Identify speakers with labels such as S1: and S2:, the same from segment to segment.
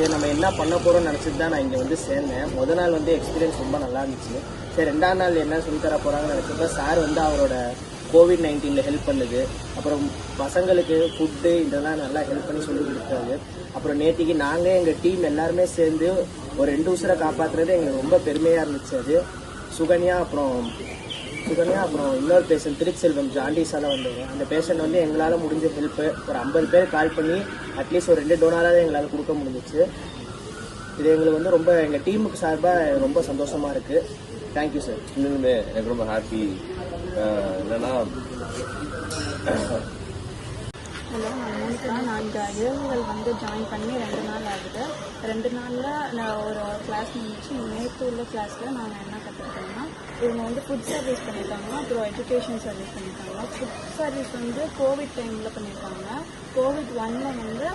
S1: சரி நம்ம என்ன பண்ண போகிறோம்னு நினச்சிட்டு தான் நான் இங்கே வந்து சேர்ந்தேன். முத நாள் வந்து எக்ஸ்பீரியன்ஸ் ரொம்ப நல்லா இருந்துச்சு. சரி ரெண்டாம் நாள் என்ன சொல்லி தர போகிறாங்கன்னு நினச்சப்ப சார் வந்து அவரோட கோவிட் நைன்டீனில் ஹெல்ப் பண்ணுது. அப்புறம் பசங்களுக்கு ஃபுட்டு இதெல்லாம் நல்லா ஹெல்ப் பண்ணி சொல்லி கொடுத்தாரு. அப்புறம் நேற்றுக்கு நாங்கள் எங்கள் டீம் எல்லாருமே சேர்ந்து ஒரு ரெண்டு உசுரை காப்பாற்றுறது எங்களுக்கு ரொம்ப பெருமையாக இருந்துச்சு அது. சுகன்யா அப்புறம் சுகன்யா அப்புறம் இன்னொரு பேஷண்ட் திருச்செல்வம் ஜாண்டிஸால வந்தது அந்த பேஷண்ட் வந்து எங்களால் முடிஞ்ச ஹெல்ப்பு ஒரு ஐம்பது பேர் கால் பண்ணி அட்லீஸ்ட் ஒரு ரெண்டு டோனராக எங்களால் கொடுக்க முடிஞ்சிச்சு. இது எங்களுக்கு வந்து ரொம்ப எங்கள் டீமுக்கு சார்பாக ரொம்ப சந்தோஷமாக இருக்குது தேங்க்யூ சார்
S2: இன்னுமே எனக்கு ரொம்ப ஹாப்பி என்னன்னா
S3: ஹலோ நான் மோனிகா நான் இங்கே இளவுகள் வந்து ஜாயின் பண்ணி ரெண்டு நாள் ஆகுது. ரெண்டு நாளில் நான் ஒரு கிளாஸ் முடிச்சு நேற்று உள்ள கிளாஸில் நாங்கள் என்ன கற்றுக்கிட்டோம்னா இவங்க வந்து ஃபுட் சர்வீஸ் பண்ணியிருக்காங்க அப்புறம் எஜுகேஷன் சர்வீஸ் பண்ணியிருக்காங்க. ஃபுட் சர்வீஸ் வந்து கோவிட் டைமில் பண்ணியிருக்காங்க. கோவிட் ஒன்னில் வந்து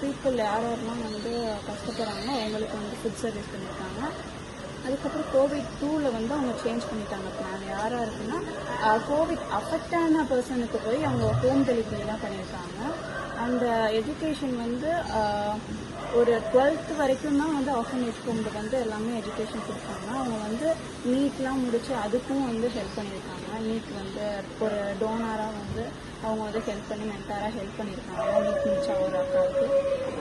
S3: பீப்புள் யார் யாரெல்லாம் வந்து கஷ்டப்படுறாங்க அவங்களுக்கு வந்து ஃபுட் சர்வீஸ் பண்ணியிருக்காங்க. அதுக்கப்புறம் கோவிட் டூவில் வந்து அவங்க சேஞ்ச் பண்ணிட்டாங்க. பிளான் யாராக இருக்குன்னா கோவிட் அஃபெக்ட் ஆன பர்சனுக்கு போய் அவங்க ஹோம் டெலிவரி தான் பண்ணியிருக்காங்க. அந்த எஜுகேஷன் வந்து ஒரு டுவெல்த் வரைக்கும் தான் வந்து ஆர்ஃபனேஜ் ஹோமில் வந்து எல்லாமே எஜுகேஷன் கொடுத்தாங்க. அவங்க வந்து நீட்லாம் முடிச்சு அதுக்கும் வந்து ஹெல்ப் பண்ணியிருக்காங்க. நீட் வந்து ஒரு டோனராக வந்து அவங்க வந்து ஹெல்ப் பண்ணி மென்டாராக ஹெல்ப் பண்ணியிருக்காங்க. நீட் முடிச்சா ஒரு அக்காவுக்கு.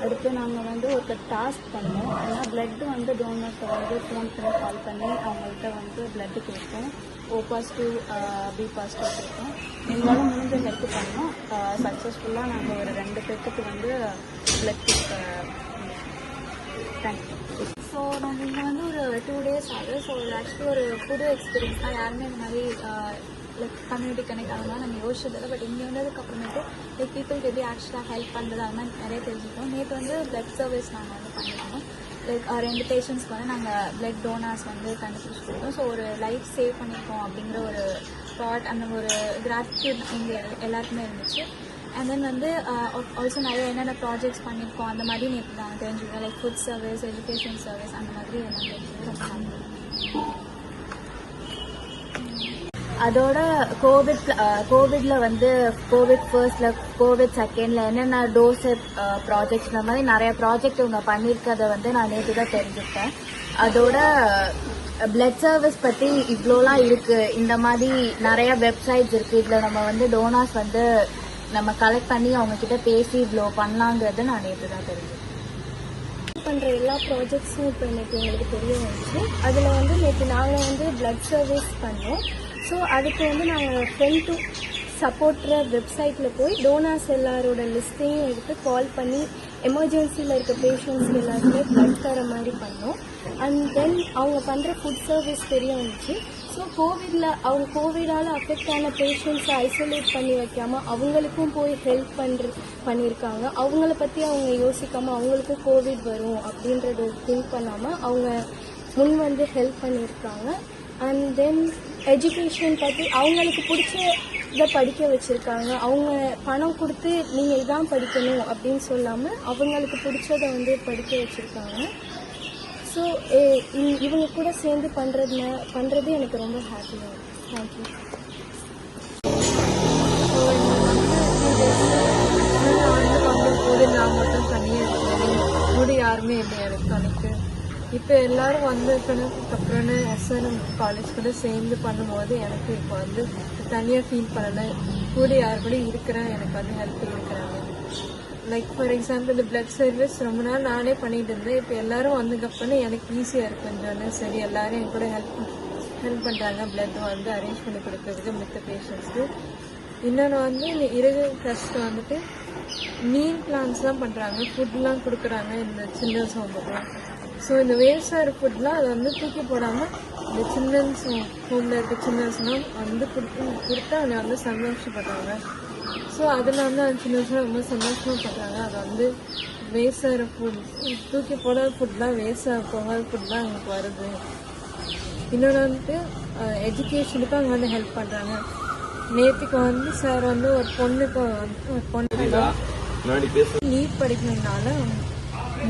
S3: அடுத்து நாங்கள் வந்து ஒரு டாஸ்க் பண்ணோம். ஏன்னா பிளட் வந்து டோனர்ஸை வந்து ஃபோன் பண்ணி கால் பண்ணி அவங்கள்ட்ட வந்து பிளட் கேட்போம் ஓ பாசிட்டிவ் பி பாசிட்டிவ் கேட்போம் எங்களால் முடிஞ்ச ஹெல்ப் பண்ணோம். சக்ஸஸ்ஃபுல்லாக நாங்கள் ஒரு ரெண்டு பேர்த்துக்கு வந்து பிளட் தேங்க்யூ ஸோ நாங்கள் இங்கே வந்து ஒரு டூ டேஸ் ஆகுது. ஸோ இது ஆக்சுவலி ஒரு புது எக்ஸ்பீரியன்ஸ் தான். யாருமே இந்த மாதிரி லைக் கம்யூனிட்டி கனெக்ட் ஆகணும் நம்ம யோசிச்சதில்லை. பட் இங்கே வந்ததுக்கு அப்புறமேட்டு லைக் பீப்புளுக்கு எப்படி ஆக்சுவலாக ஹெல்ப் பண்ணுறது அது மாதிரி நிறைய தெரிஞ்சுக்கிட்டோம். நேற்று வந்து பிளட் சர்வீஸ் நாங்கள் வந்து பண்ணியிருந்தோம். லைக் ரெண்டு பேஷண்ட்ஸ்க்கு வந்து நாங்கள் பிளட் டோனார்ஸ் வந்து கண்டுபிடிச்சி கொடுத்தோம். ஸோ ஒரு லைஃப் சேவ் பண்ணியிருக்கோம் அப்படிங்கிற ஒரு தாட் அந்த ஒரு கிராட்டிடியூட் இங்கே எல்லாருக்குமே இருந்துச்சு. அண்ட் தென் வந்து uh, ஆல்சோ நிறைய என்னென்ன ப்ராஜெக்ட்ஸ் பண்ணியிருக்கோம் அந்த மாதிரி நேற்று நாங்கள் தெரிஞ்சுக்கிறோம் like food service education service அந்த மாதிரி நான் தெரிஞ்சுக்கிறோம் அதோட கோவிட் கோவிட்ல uh, வந்து கோவிட் ஃபர்ஸ்ட்ல கோவிட் செகண்ட்ல என்னென்ன டோஸ் ப்ராஜெக்ட்ஸ் uh, இந்த மாதிரி நிறைய ப்ராஜெக்ட் இவங்க பண்ணியிருக்கிறத வந்து நான் நேற்று தான் தெரிஞ்சுக்கிட்டேன். அதோட பிளட் சர்வீஸ் பற்றி இவ்வளோலாம் இருக்குது இந்த மாதிரி நிறைய வெப்சைட்ஸ் இருக்குது இதில் நம்ம வந்து டோனாஸ் வந்து நம்ம கலெக்ட் பண்ணி அவங்க கிட்ட பேசி இவ்வளோ பண்ணலாங்கிறத நான் நேற்று தான் தெரிஞ்சுக்கிட்டேன்
S4: பண்ணுற எல்லா ப்ராஜெக்ட்ஸும் இப்போ எனக்கு எங்களுக்கு தெரிய வந்துச்சு. அதில் வந்து நேற்று நாங்கள் வந்து பிளட் சர்வீஸ் பண்ணோம். ஸோ அதுக்கு வந்து நாங்கள் ஃப்ரெண்ட் டு சப்போர்ட்ற வெப்சைட்டில் போய் டோனாஸ் எல்லாரோட லிஸ்ட்டையும் எடுத்து கால் பண்ணி எமர்ஜென்சியில் இருக்க பேஷண்ட்ஸ்க்கு எல்லாருமே பிளட் தர மாதிரி பண்ணோம். அண்ட் தென் அவங்க பண்ணுற ஃபுட் சர்வீஸ் தெரிய வந்துச்சு ஸோ கோவிடில் அவங்க கோவிடால் அஃபெக்ட் ஆன பேஷண்ட்ஸை ஐசோலேட் பண்ணி வைக்காமல் அவங்களுக்கும் போய் ஹெல்ப் பண்ணுற பண்ணியிருக்காங்க அவங்கள பற்றி அவங்க யோசிக்காமல் அவங்களுக்கும் கோவிட் வரும் அப்படின்றத திங்க் பண்ணாமல் அவங்க முன் வந்து ஹெல்ப் பண்ணியிருக்காங்க அண்ட் தென் எஜுகேஷன் பற்றி அவங்களுக்கு பிடிச்ச இதை படிக்க வச்சுருக்காங்க. அவங்க பணம் கொடுத்து நீங்கள் இதான் படிக்கணும் அப்படின்னு சொல்லாமல் அவங்களுக்கு பிடிச்சதை வந்து படிக்க வச்சுருக்காங்க. ஸோ இவங்க கூட சேர்ந்து பண்ணுறது பண்ணுறது எனக்கு ரொம்ப ஹாப்பியாக இருக்குது தேங்க்யூ
S5: போது நான் மட்டும் தனியாக இருக்கேன் கூட யாருமே இல்லை எனக்கு. இப்போ எல்லாரும் வந்ததுக்கு அப்புறம் எஸ்என்எம் காலேஜ் கூட சேர்ந்து பண்ணும்போது எனக்கு இப்போ வந்து தனியாக ஃபீல் பண்ணலை. கூட யார் கூட இருக்கிறேன் எனக்கு வந்து ஹெல்ப் இருக்கிறாங்க லைக் ஃபார் எக்ஸாம்பிள் இந்த பிளட் சர்வீஸ் ரொம்ப நாள் நானே பண்ணிட்டு இருந்தேன். இப்போ எல்லாரும் வந்ததுக்கப்புறம் எனக்கு ஈஸியாக இருக்கு கொஞ்சம் சரி எல்லாரும் என் கூட ஹெல்ப் ஹெல்ப் பண்ணுறாங்க பிளட் வந்து அரேஞ்ச் பண்ணி கொடுக்கறதுக்கு மித்த பேஷண்ட்ஸ்க்கு இன்னொன்று வந்து இந்த இறகு ட்ரஸ்ட் வந்துட்டு மீன் பிளான்ஸ்லாம் பண்ணுறாங்க ஃபுட்லாம் கொடுக்குறாங்க. இந்த சில்ட்ரன்ஸ் ஹோமுக்கு ஸோ இந்த வேஸ்டாக ஃபுட்லாம் அதை வந்து தூக்கி போடாமல் இந்த சில்ட்ரன்ஸ் ஹோமில் இருக்க சில்ட்ரன்ஸ்லாம் வந்து கொடுத்து கொடுத்தா அதை வந்து சந்தோஷப்படுறாங்க ஸோ அதில் வந்து அந்த சில்ட்ரன்ஸ்லாம் ரொம்ப சந்தோஷமாக பண்ணுறாங்க அதை வந்து வேஸ்ட் ஆகிற ஃபுட் தூக்கி போடாத ஃபுட்லாம் வேஸ்ட் ஆக போகாத ஃபுட்லாம் அவங்களுக்கு வருது. இன்னொன்று வந்துட்டு எஜுகேஷனுக்கும் அவங்க வந்து ஹெல்ப் பண்ணுறாங்க நேற்றுக்கு வந்து சார் வந்து ஒரு பொண்ணுக்கு வந்து ஒரு பொண்ணு நீட் படிக்கணும்னால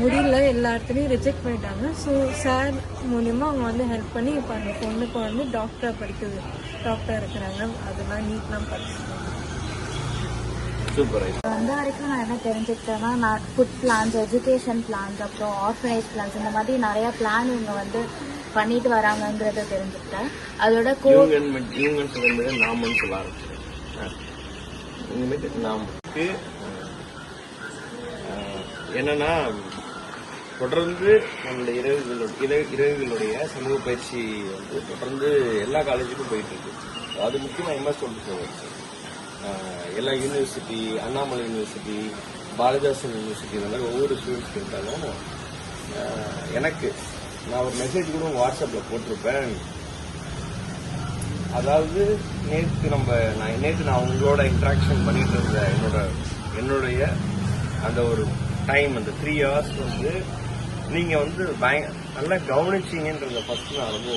S5: முடியல எல்லா இடத்துலையும் ரிஜெக்ட் பண்ணிட்டாங்க. ஸோ சார் மூலியமாக அவங்க வந்து ஹெல்ப் பண்ணி இப்போ அந்த பொண்ணுக்கு வந்து டாக்டராக படிக்குது. டாக்டர் இருக்கிறாங்க. அதெல்லாம் நீட்லாம் படிச்சுருக்காங்க
S2: சூப்பர்
S3: வந்த வரைக்கும் நான் என்ன தெரிஞ்சுக்கிட்டேன்னா நான் ஃபுட் பிளான்ஸ் எஜுகேஷன் பிளான்ஸ் அப்புறம் ஆர்ஃபனேஜ் பிளான்ஸ் இந்த மாதிரி நிறைய பிளான் இவங்க வந்து பண்ணிட்டு வராங்கங்கிறத தெரிஞ்சுக்கிட்டேன். அதோட கோ
S2: நாமன்னு சொல்ல ஆரம்பிச்சேன் என்னன்னா தொடர்ந்து நம்மளுடைய இரவுகளுடைய இரவுகளுடைய சமூக பயிற்சி வந்து தொடர்ந்து எல்லா காலேஜுக்கும் போயிட்டு இருக்கு அது முக்கியமாக எம்எஸ் சொல்லிட்டு எல்லா university Annamalai university Bharathidasan university இந்த மாதிரி ஒவ்வொரு ஸ்டூடெண்ட்ஸ் இருந்தாலும் எனக்கு நான் ஒரு மெசேஜ் கூட வாட்ஸ்அப்பில் போட்டிருப்பேன். அதாவது நேற்று நம்ம நான் நேற்று நான் உங்களோட இன்ட்ராக்ஷன் பண்ணிட்டு இருந்த என்னோட என்னுடைய அந்த ஒரு டைம் அந்த த்ரீ ஹவர்ஸ் வந்து நீங்கள் வந்து பய நல்லா கவனிச்சீங்கன்றத ஃபஸ்ட்டு நான் ரொம்ப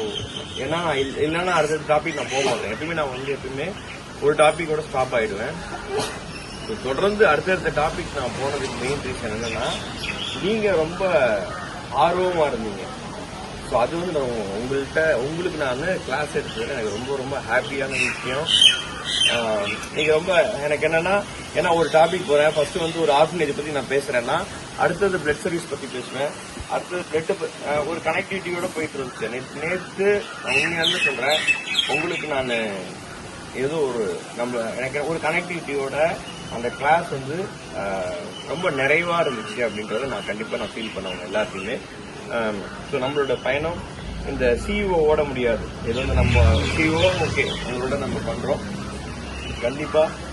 S2: ஏன்னா இல்லைன்னா அடுத்த டாபிக் நான் போக மாட்டேன். எப்பயுமே நான் வந்து எப்பயுமே ஒரு டாபிக்கோட ஸ்டாப் ஆகிடுவேன் தொடர்ந்து அடுத்தடுத்த டாபிக் நான் போனதுக்கு மெயின் ரீசன் என்னன்னா நீங்கள் ரொம்ப ஆர்வமாக இருந்தீங்க. ஸோ அது வந்து நான் உங்கள்கிட்ட உங்களுக்கு நான் கிளாஸ் எடுத்தது எனக்கு ரொம்ப ரொம்ப ஹாப்பியான விஷயம். நீங்கள் ரொம்ப எனக்கு என்னன்னா ஏன்னா ஒரு டாபிக் போகிறேன் ஃபர்ஸ்ட் வந்து ஒரு ஆர்ஃபனேஜ் பற்றி நான் பேசுகிறேன்னா அடுத்தது பிளட் சர்வீஸ் பற்றி பேசுவேன். அடுத்தது பிளட் ஒரு கனெக்டிவிட்டியோட போயிட்டு இருந்துச்சு. நேற்று நேற்று நான் உண்மையாக சொல்கிறேன் உங்களுக்கு நான் ஏதோ ஒரு நம்ம எனக்கு ஒரு கனெக்டிவிட்டியோட அந்த கிளாஸ் வந்து ரொம்ப நிறைவாக இருந்துச்சு அப்படின்றத நான் கண்டிப்பாக நான் ஃபீல் பண்ணுவேன் எல்லாத்தையுமே. Um, ஸோ நம்மளோட பயணம் இந்த சிஇஓ ஓட முடியாது. இது வந்து நம்ம சிஇஓ ஓகே உங்களோட நம்ம பண்ணுறோம் கண்டிப்பாக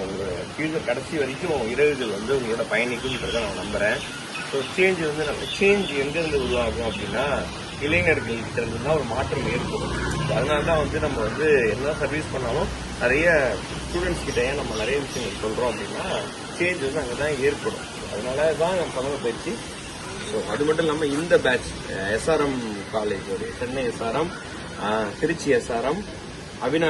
S2: உங்களோட ஃபியூச்சர் கடைசி வரைக்கும் இரவுகள் வந்து உங்களோட பயணிக்கும்ன்றத நான் நம்புகிறேன் ஸோ சேஞ்ச் வந்து நம்ம சேஞ்ச் எங்கேருந்து உருவாகும் அப்படின்னா இளைஞர்கள் கிட்ட இருந்து தான் ஒரு மாற்றம் ஏற்படும். அதனால தான் வந்து நம்ம வந்து என்ன சர்வீஸ் பண்ணாலும் நிறைய ஸ்டூடெண்ட்ஸ் கிட்ட ஏன் நம்ம நிறைய விஷயங்கள் சொல்கிறோம் அப்படின்னா சேஞ்ச் வந்து அங்கே தான் ஏற்படும். அதனால தான் நம்ம பதங்க பயிற்சி ஸோ அது மட்டும் இல்லாமல் இந்த batch SRM college Chennai SRM Trichy SRM Avina